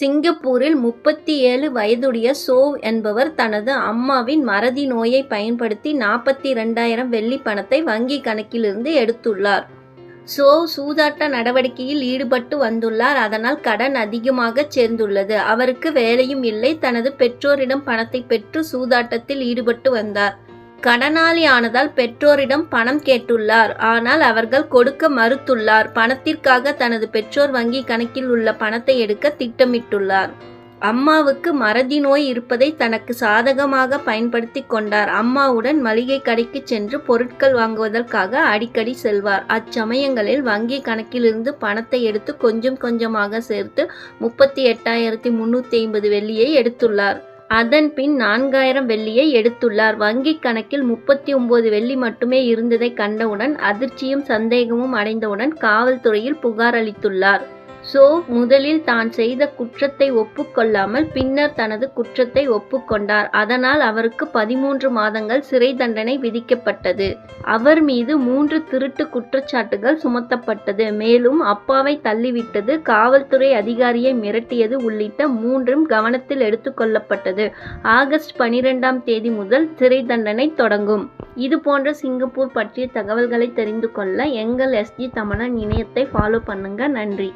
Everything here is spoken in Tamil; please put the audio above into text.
சிங்கப்பூரில் முப்பத்தி ஏழு வயதுடைய சோவ் என்பவர் தனது அம்மாவின் மறதி நோயை பயன்படுத்தி நாற்பத்தி ரெண்டாயிரம் வெள்ளி பணத்தை வங்கி கணக்கிலிருந்து எடுத்துள்ளார். சோவ் சூதாட்ட நடவடிக்கையில் ஈடுபட்டு வந்துள்ளார். அதனால் கடன் அதிகமாக சேர்ந்துள்ளது. அவருக்கு வேலையும் இல்லை. தனது பெற்றோரிடம் பணத்தை பெற்று சூதாட்டத்தில் ஈடுபட்டு வந்தார். கடனாளி ஆனதால் பெற்றோரிடம் பணம் கேட்டுள்ளார். ஆனால் அவர்கள் கொடுக்க மறுத்துள்ளார். பணத்திற்காக தனது பெற்றோர் வங்கி கணக்கில் உள்ள பணத்தை எடுக்க திட்டமிட்டுள்ளார். அம்மாவுக்கு மறதி நோய் இருப்பதை தனக்கு சாதகமாக பயன்படுத்தி கொண்டார். அம்மாவுடன் மளிகை கடைக்கு சென்று பொருட்கள் வாங்குவதற்காக அடிக்கடி செல்வார். அச்சமயங்களில் வங்கி கணக்கிலிருந்து பணத்தை எடுத்து கொஞ்சம் கொஞ்சமாக சேர்த்து முப்பத்தி எட்டாயிரத்தி முன்னூத்தி ஐம்பது வெள்ளியை எடுத்துள்ளார். அதன் பின் நான்காயிரம் வெள்ளியை எடுத்துள்ளார். வங்கி கணக்கில் முப்பத்தி ஒன்பது வெள்ளி மட்டுமே இருந்ததை கண்டவுடன் அதிர்ச்சியும் சந்தேகமும் அடைந்தவுடன் காவல்துறையில் புகார் அளித்துள்ளார். சோ முதலில் தான் செய்த குற்றத்தை ஒப்புக்கொள்ளாமல் பின்னர் தனது குற்றத்தை ஒப்புக்கொண்டார். அதனால் அவருக்கு பதிமூன்று மாதங்கள் சிறை தண்டனை விதிக்கப்பட்டது. அவர் மீது மூன்று திருட்டு குற்றச்சாட்டுகள் சுமத்தப்பட்டது. மேலும் அப்பாவை தள்ளிவிட்டது காவல்துறை அதிகாரியை மிரட்டியது உள்ளிட்ட மூன்றும் கவனத்தில் எடுத்துக்கொள்ளப்பட்டது. ஆகஸ்ட் பனிரெண்டாம் தேதி முதல் சிறை தண்டனை தொடங்கும். இது போன்ற சிங்கப்பூர் பற்றிய தகவல்களை தெரிந்து கொள்ள எங்கள் எஸ்ஜி தமணன் இணையத்தை ஃபாலோ பண்ணுங்க. நன்றி.